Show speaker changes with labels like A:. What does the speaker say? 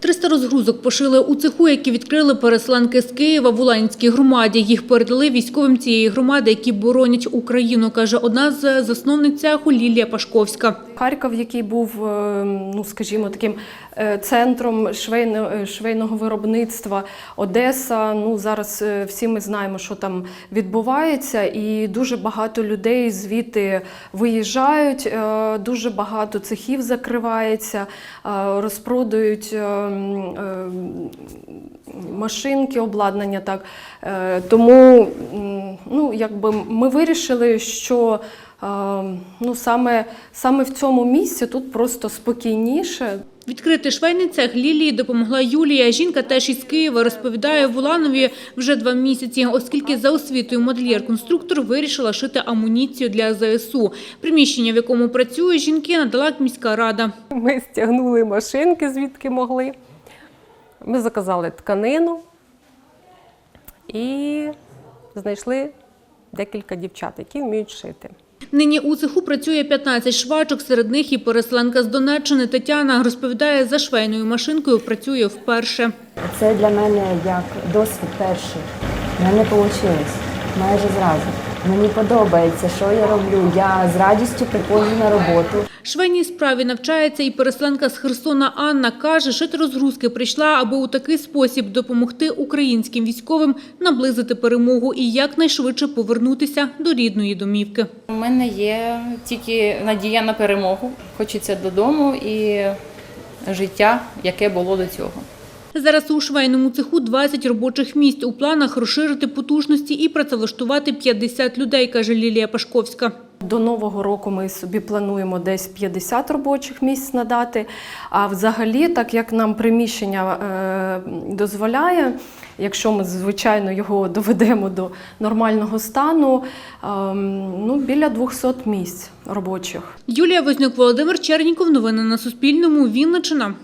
A: 300 розгрузок пошили у цеху, які відкрили переселенки з Києва в Уланській громаді. Їх передали військовим цієї громади, які боронять Україну, каже одна з засновниць цеху Лілія Пашковська.
B: Харків, який був, е, ну скажімо, таким е, центром е, швейного виробництва, Одеса. Ну зараз всі ми знаємо, що там відбувається, і дуже багато людей звідти виїжджають. Дуже багато цехів закривається, розпродають машинки, обладнання. Так Е, тому ну, якби ми вирішили, що е, ну, саме, саме в цьому місці тут просто спокійніше.
A: Відкрити швейний цех Лілії допомогла Юлія. Жінка теж із Києва розповідає в Уланові вже два місяці, оскільки за освітою модельєр-конструктор вирішила шити амуніцію для ЗСУ. Приміщення, в якому працює жінки, надала міська рада.
B: Ми стягнули машинки, звідки могли. Ми заказали тканину і знайшли декілька дівчат, які вміють шити.
A: Нині у цеху працює 15 швачок, серед них і переселенка з Донеччини Тетяна. Розповідає, за швейною машинкою працює вперше.
C: Це для мене як досвід перший. У мене вийшло майже зразу. Мені подобається, що я роблю. Я з радістю приходжу на роботу.
A: Швейній справі навчається і переселенка з Херсона Анна. Каже, шити розгрузки прийшла, аби у такий спосіб допомогти українським військовим наблизити перемогу і якнайшвидше повернутися до рідної домівки.
D: У мене є тільки надія на перемогу. Хочеться додому і життя, яке було до цього.
A: Зараз у швейному цеху 20 робочих місць. У планах розширити потужності і працевлаштувати 50 людей, каже Лілія Пашковська.
B: До нового року ми собі плануємо десь 50 робочих місць надати. А взагалі, так як нам приміщення е, дозволяє, якщо ми звичайно його доведемо до нормального стану, е, ну біля 200 місць робочих.
A: Юлія Вознюк, Володимир Черніков. Новини на Суспільному. Вінниччина.